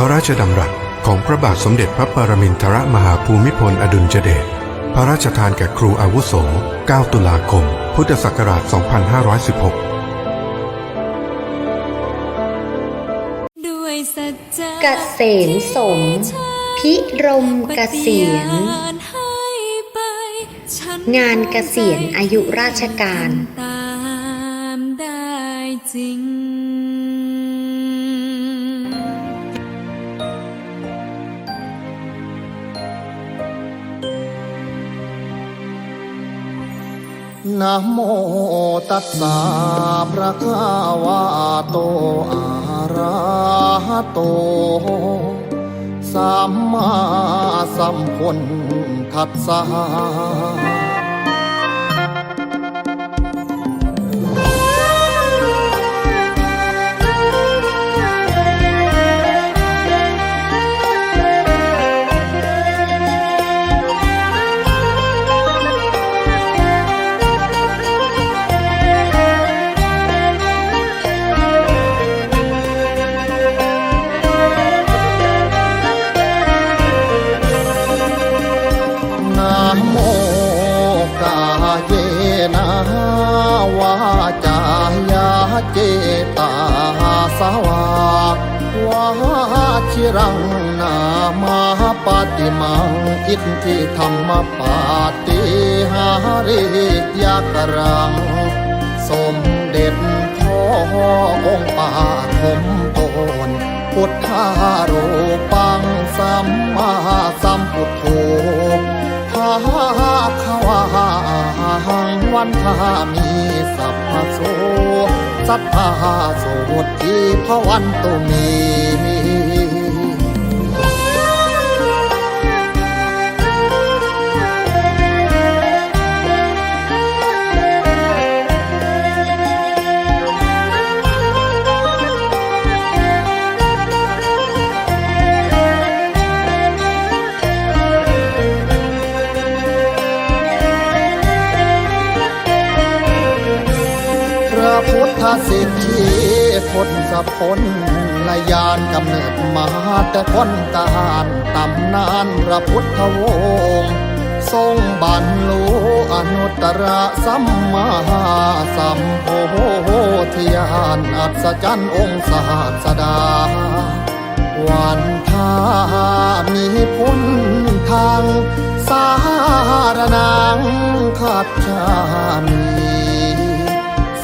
ระราชดำรัสของพระบาทสมเด็จพระปรมินทรมหาภูมิพลอดุลยเดช พระราชทานแก่ครูอาวุโส 9 ตุลาคม พุทธศักราช 2516ด้วยสัจจะเกษมสม พิรมเกษียณให้ไปฉันงานเกษียณอายุราชการตามได้จริง นะโมตัสสะภะคาวาโตอาระหะโต สัมมาสัมพุทธัสสะ รังนามาปฏิมังอิทธิธรรมปาติหาริยกรัง สมเด็จพ่อองค์ป่าทมตนพุทธารูปังสัมมาสัมพุทโธภาควาหังวันทามีสัพพโสสัทธาโสทีพวันตุมี สะพนนายานกำเนิดมาแต่คนการตำนานพระพุทธวงศ์ทรงบรรลุอนุตตรสัมมาสัมโพธิญาณอัศจรรย์องค์ศาสดา วันทามีพ้นทางสารนังขัดชามี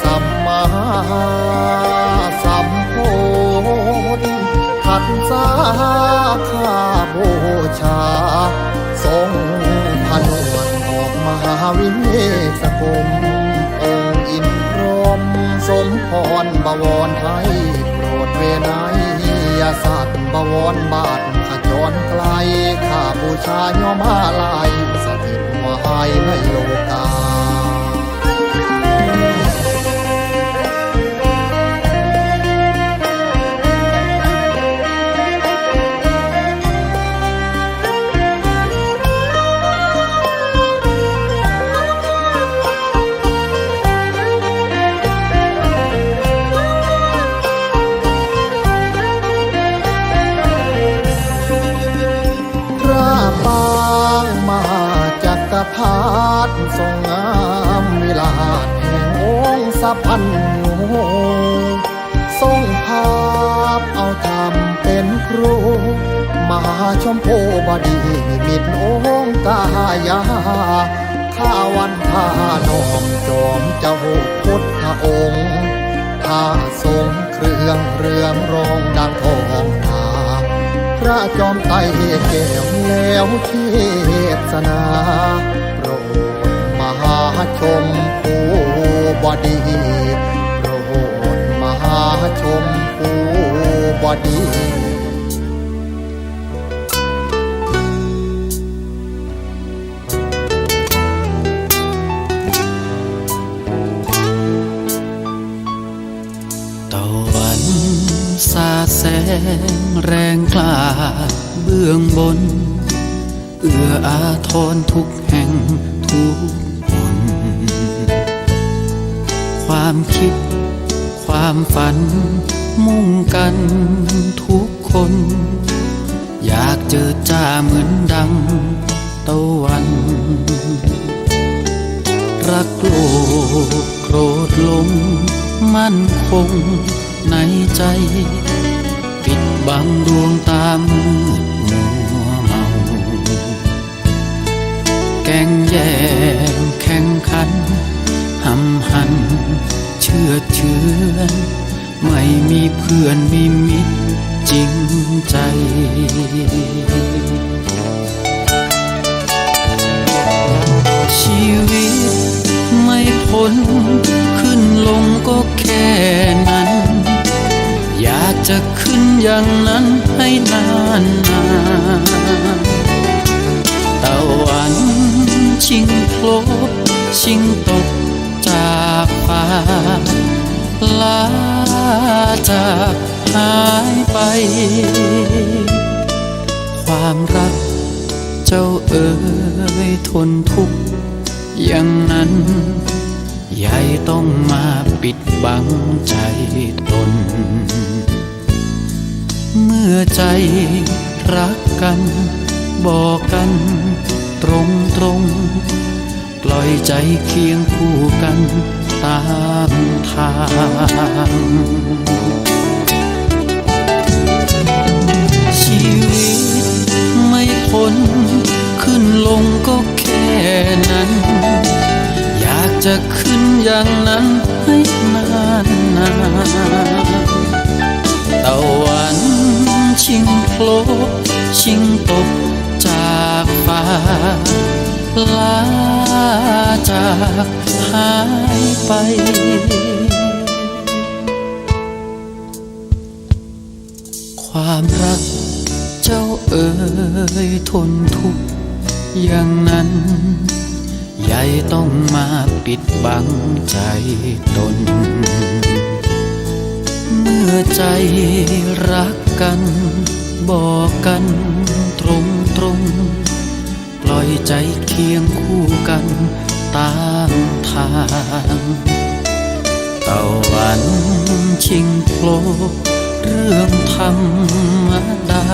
สัมมา ข้าบูชา ทรงผนวดออกมหาวิเนศกมองค์อินพรมสมพรบวรให้โปรดเวไนยสัตว์บวรบาทขจรไกล ข้าบูชาย่อมาลายสถิตวายในโลกา ชมพูบดีมิตรองกายาข้าวันท่านอมจอมเจ้าพุทธองค์ข้าทรงเครื่องเรืองรองดังทองทาพระจอมไตรแก้วแล้วเทศนาโปรดมหาชมผู้บดีโปรดมหาชมผู้บดี งแรงกล้าเบื้องบน เอื้ออาทรทุกแห่งทุกคน ความคิด ความฝัน มุ่งกันทุกคน อยากเจอจ้าเหมือนดังตะวัน รักโลกโกรธลง มั่นคงในใจ บังดวงตามืดมัวเมา แกงแย่งแข่งขันหำหัน เชื่อเชื่อนไม่มีเพื่อนมีมิตรจริงใจชีวิตไม่พ้นขึ้นลงก็แค่นั้น จะขึ้นอย่างนั้นให้นานนานตะวันชิงโผลบชิงตกจากฟ้าลาจากหายไป ความรักเจ้าเอ๋ยทนทุกข์อย่างนั้นใหญ่ต้องมาปิดบังใจตน เมื่อใจรักกัน บอกกันตรงตรงปล่อยใจเคียงคู่กันตามทางชีวิตไม่พ้นขึ้นลงก็แค่นั้น อยากจะขึ้นอย่างนั้นให้นานนาน ตะวันชิงโผลบชิงตกจากฟ้าลาจากหายไปความรักเจ้าเอ๋ยทนทุกข์อย่างนั้น ใหญ่ต้องมาปิดบังใจตน มื่อใจรักกัน บอกกันตรงตรงปล่อยใจเคียงคู่กันตามทางตะวันชิงโผลกเรื่องธรรมดา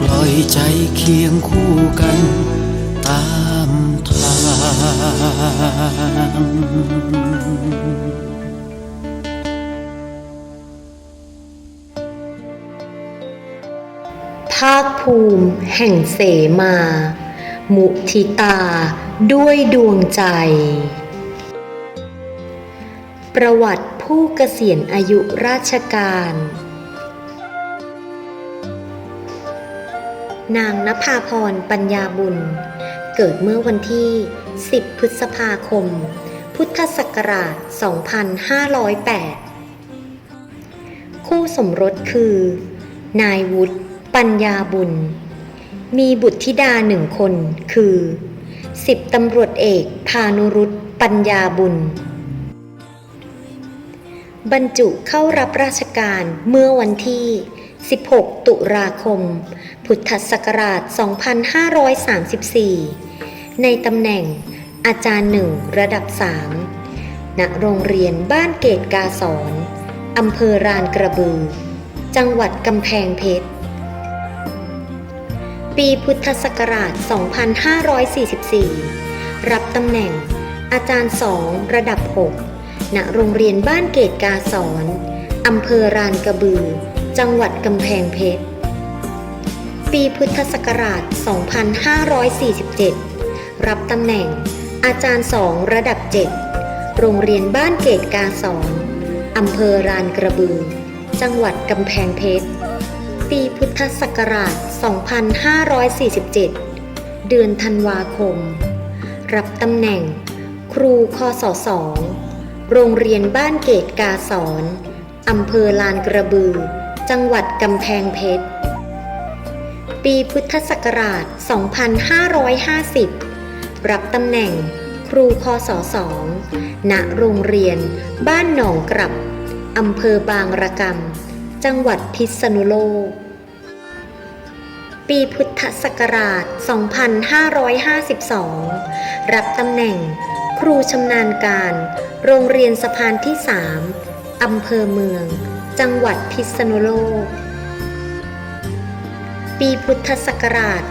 ปล่อยใจเคียงคู่กันตามทาง ภาคภูมิ แห่งเสมา มุทิตา ด้วยดวงใจ ประวัติผู้เกษียณอายุราชการ นางนภาพรปัญญาบุญ เกิดเมื่อวันที่ 10 พฤษภาคม พุทธศักราช 2508 คู่สมรสคือ นายวุฒิ ปัญญาบุญ มีบุตรธิดาหนึ่งคนคือสิบตำรวจเอกพานุรุตปัญญาบุญ บรรจุเข้ารับราชการเมื่อวันที่ 16 ตุลาคม พุทธศักราช 2534 ในตำแหน่งอาจารย์หนึ่งระดับ 3 ณ โรงเรียนบ้านเกตกาสอนอำเภอรานกระบือ จังหวัดกำแพงเพชร ปีพุทธศักราช 2544 รับตำแหน่ง อาจารย์สองระดับ 6 ณ โรงเรียนบ้านเกตกาสอนอำเภอรานกระบือ จังหวัดกำแพงเพชร ปีพุทธศักราช 2547 รับตำแหน่ง อาจารย์สองระดับ 7 โรงเรียนบ้านเกตกาสอนอำเภอรานกระบือ จังหวัดกำแพงเพชร ปีพุทธศักราช 2547 เดือนธันวาคม รับตำแหน่ง ครูคศสองโรงเรียนบ้านเกตกาสอนอำเภอลานกระบือ จังหวัดกำแพงเพชร ปีพุทธศักราช 2550 รับตำแหน่ง ครูคศสองณโรงเรียน บ้านหนองกลับอำเภอบางระกำ จังหวัดพิษณุโลก ปีพุทธศักราช 2552 รับตำแหน่ง ครูชำนาญการ โรงเรียนสะพานที่ 3 อำเภอเมือง จังหวัดพิษณุโลก ปีพุทธศักราช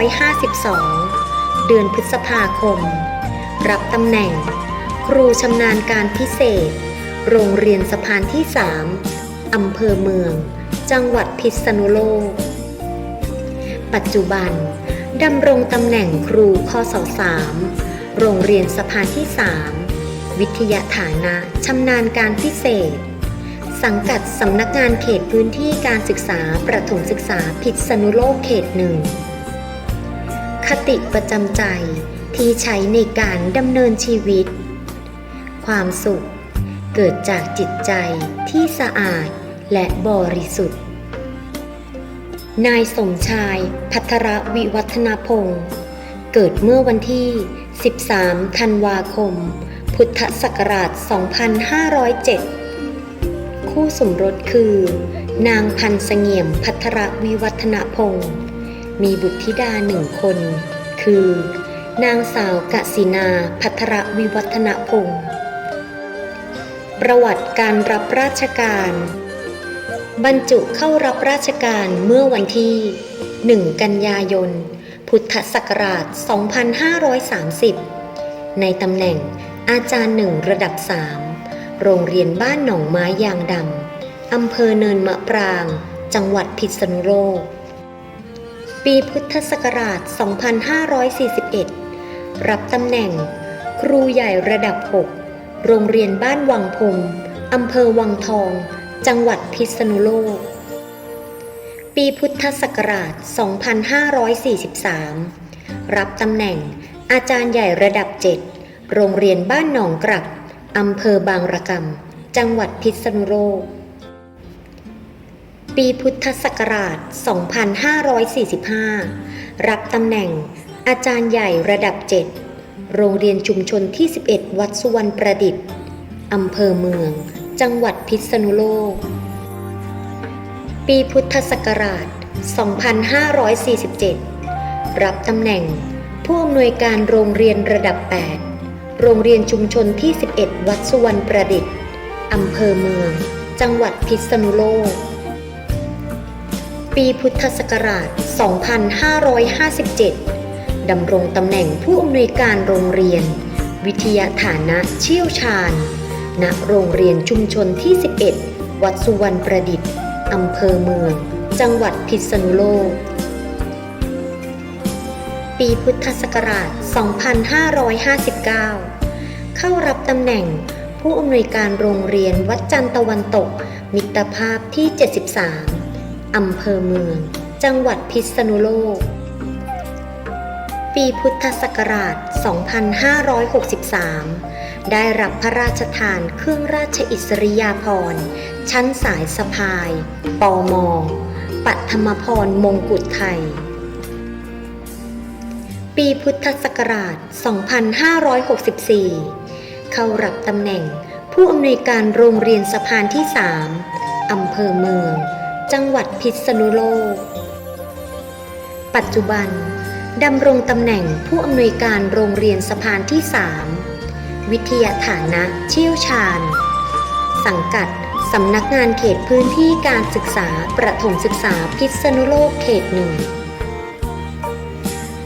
2552 เดือนพฤษภาคม รับตำแหน่ง ครูชำนาญการพิเศษโรงเรียนสะพานที่ 3 อำเภอเมือง จังหวัดพิษณุโลก ปัจจุบันดำรงตำแหน่งครูคศ3โรงเรียนสะพานที่ 3 วิทยาฐานะชำนาญการพิเศษ สังกัดสำนักงานเขตพื้นที่การศึกษาประถมศึกษาพิษณุโลกเขตหนึ่ง คติประจำใจที่ใช้ในการดำเนินชีวิต ความสุขเกิดจากจิตใจที่สะอาด และบริสุทธิ์ นายสมชายพัทรวิวัฒนาพงศ์เกิดเมื่อวันที่ 13 ธันวาคม พุทธศักราช 2507 คู่สมรสคือ นางพันธ์เสงี่ยมพัทรวิวัฒนาพงศ์มีบุตรธิดาหนึ่งคน คือ นางสาวกสินาพัทรวิวัฒนาพงศ์ประวัติการรับราชการ บรรจุเข้ารับราชการเมื่อวันที่ 1 กันยายน พุทธศักราช 2530 ในตำแหน่งอาจารย์หนึ่งระดับ 3 โรงเรียนบ้านหนองไม้ยางดำ อำเภอเนินมะปราง จังหวัดพิษณุโลก ปีพุทธศักราช 2541 รับตำแหน่ง ครูใหญ่ระดับ 6 โรงเรียนบ้านวังพงอำเภอวังทอง จังหวัดพิษณุโลก ปีพุทธศักราช 2543 รับตำแหน่งอาจารย์ใหญ่ระดับ 7 โรงเรียนบ้านหนองกลับอำเภอบางระกำ จังหวัดพิษณุโลก ปีพุทธศักราช 2545 รับตำแหน่งอาจารย์ใหญ่ระดับ 7 โรงเรียนชุมชนที่ 11 วัดสุวรรณประดิษฐ์อำเภอเมือง จังหวัดพิษณุโลก ปีพุทธศักราช 2547 รับตำแหน่งผู้อำนวยการโรงเรียนระดับ 8 โรงเรียนชุมชนที่ 11 วัดสุวรรณประดิษฐ์อำเภอเมือง จังหวัดพิษณุโลก ปีพุทธศักราช 2557 ดำรงตำแหน่งผู้อำนวยการโรงเรียน วิทยาฐานะเชี่ยวชาญ ณโรงเรียนชุมชนที่ 11 วัดสุวรรณประดิษฐ์อำเภอเมือง จังหวัดพิษณุโลก ปีพุทธศักราช 2559 เข้ารับตำแหน่งผู้อำนวยการโรงเรียนวัดจันทร์ตะวันตก มิตรภาพที่ 73 อำเภอเมือง จังหวัดพิษณุโลก ปีพุทธศักราช 2563 ได้รับพระราชทานเครื่องราชอิสริยาภรณ์ ชั้นสายสะพาย ปอมอปัทมพรมงกุฎไทย ปีพุทธศักราช 2564 เข้ารับตำแหน่งผู้อำนวยการโรงเรียนสะพานที่ 3 อำเภอเมือง จังหวัดพิษณุโลก ปัจจุบันดำรงตำแหน่งผู้อำนวยการโรงเรียนสะพานที่ 3 วิทยาฐานะเชี่ยวชาญ สังกัดสำนักงานเขตพื้นที่การศึกษาประถมศึกษาพิษณุโลกเขตหนึ่ง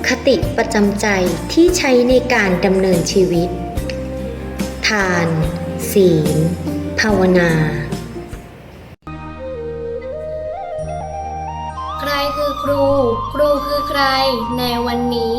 คติประจำใจที่ใช้ในการดำเนินชีวิต ทาน ศีล ภาวนา ใครคือครู ครูคือใครในวันนี้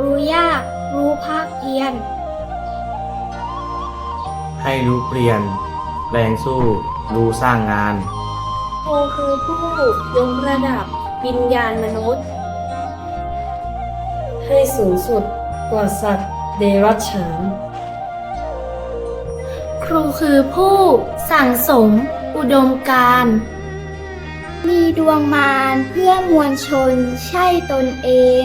รู้ยาก รู้ภาคเพียน ให้รู้เปลี่ยน แรงสู้ รู้สร้างงาน ครูคือผู้ยกระดับวิญญาณมนุษย์ ให้สูงสุดกว่าสัตว์เดรัจฉาน ครูคือผู้สั่งสม อุดมการมีดวงมารเพื่อมวลชนใช่ตนเอง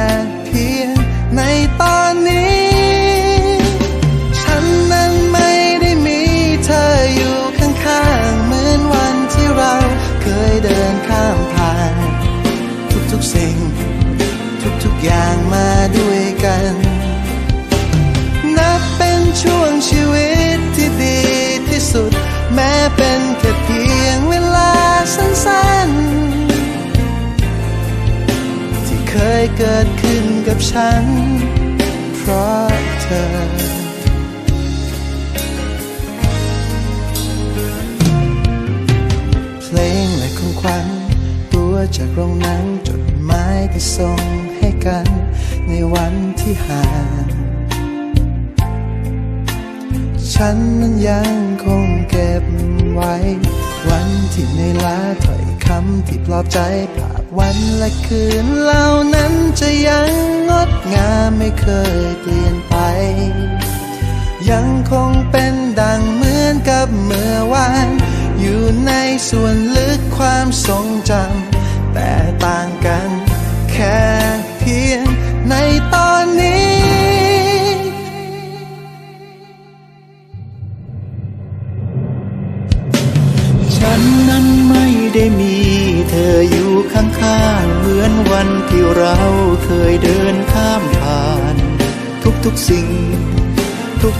กิดขึ้นกับฉัน เพราะเธอ เพลงและของขวัญตัวจากโรงหนังจดหมายที่ส่งให้กัน ในวันที่ห่างฉันนั้นยังคงเก็บไว้ วันที่ในล้าถ้อยคำที่ปลอบใจภา วันและคืนเหล่านั้นจะยังงดงามไม่เคยเปลี่ยนไป ยังคงเป็นดังเหมือนกับเมื่อวาน อยู่ในส่วนลึกความทรงจำแต่ต่าง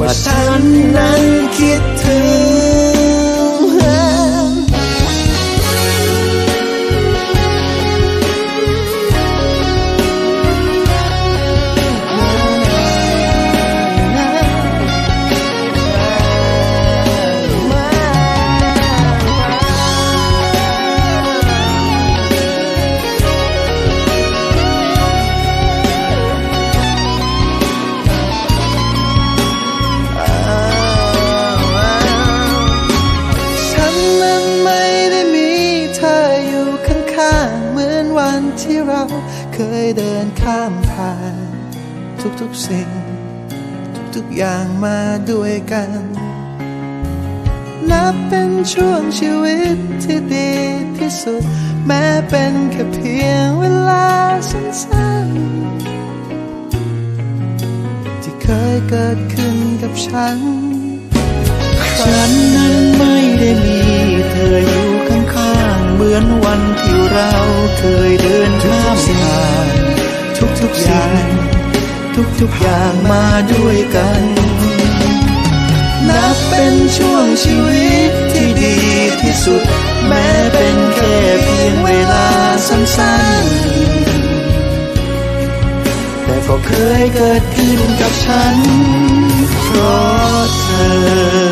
ว่าฉันนั้นคิดถึง ฉันนั้นไม่ได้มีเธออยู่ข้างๆเหมือนวันที่เราเคยเดินข้ามผ่านทุกๆอย่าง ทุกๆอย่างมาด้วยกัน นับเป็นช่วงชีวิตที่ดีที่สุด แม้เป็นแค่เพียงเวลาสั้นๆ แต่ก็เคยเกิดขึ้นกับฉัน เพราะเธอ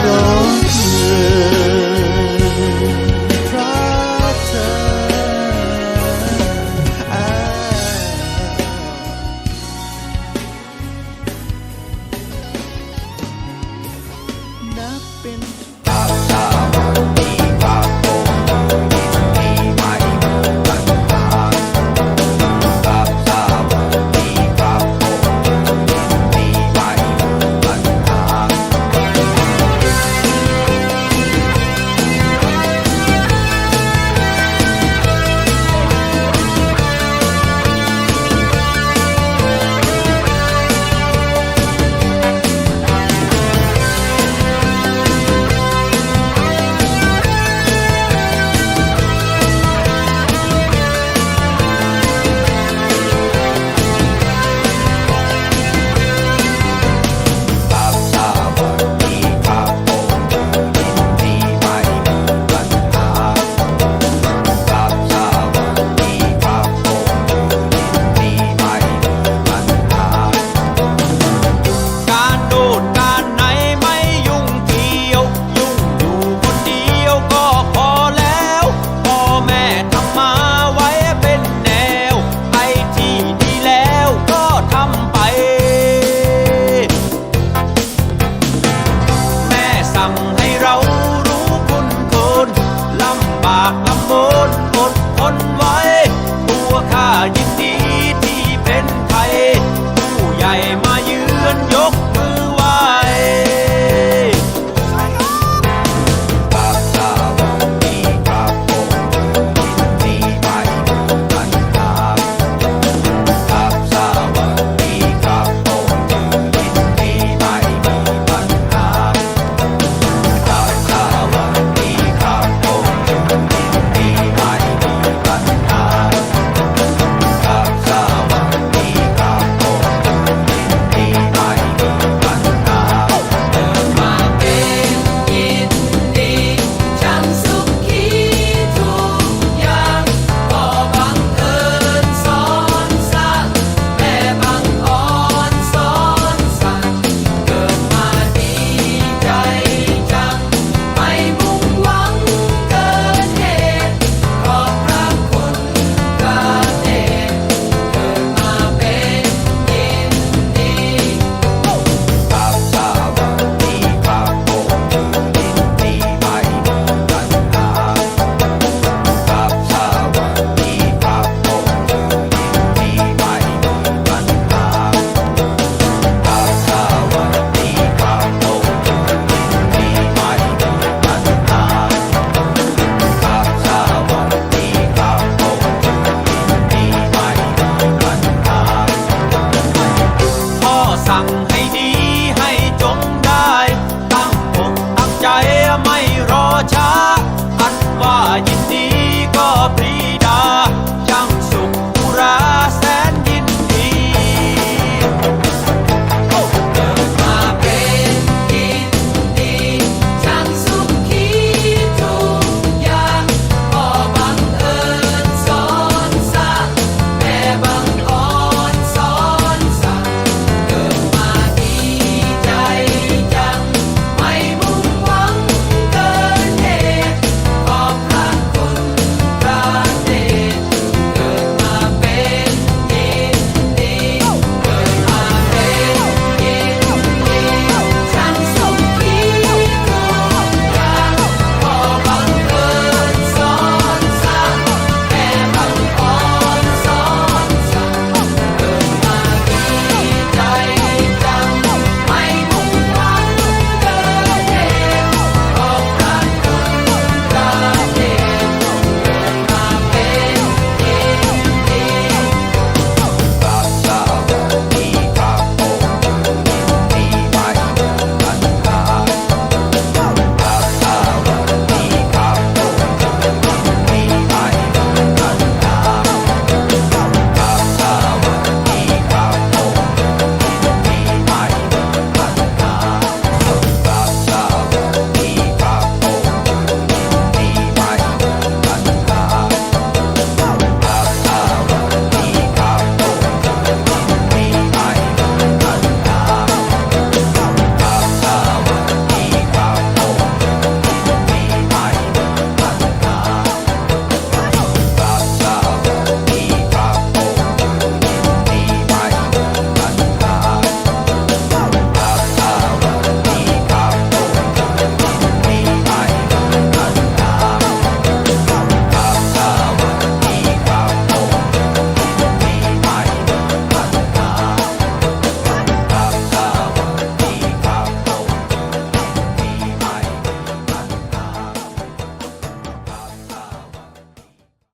เ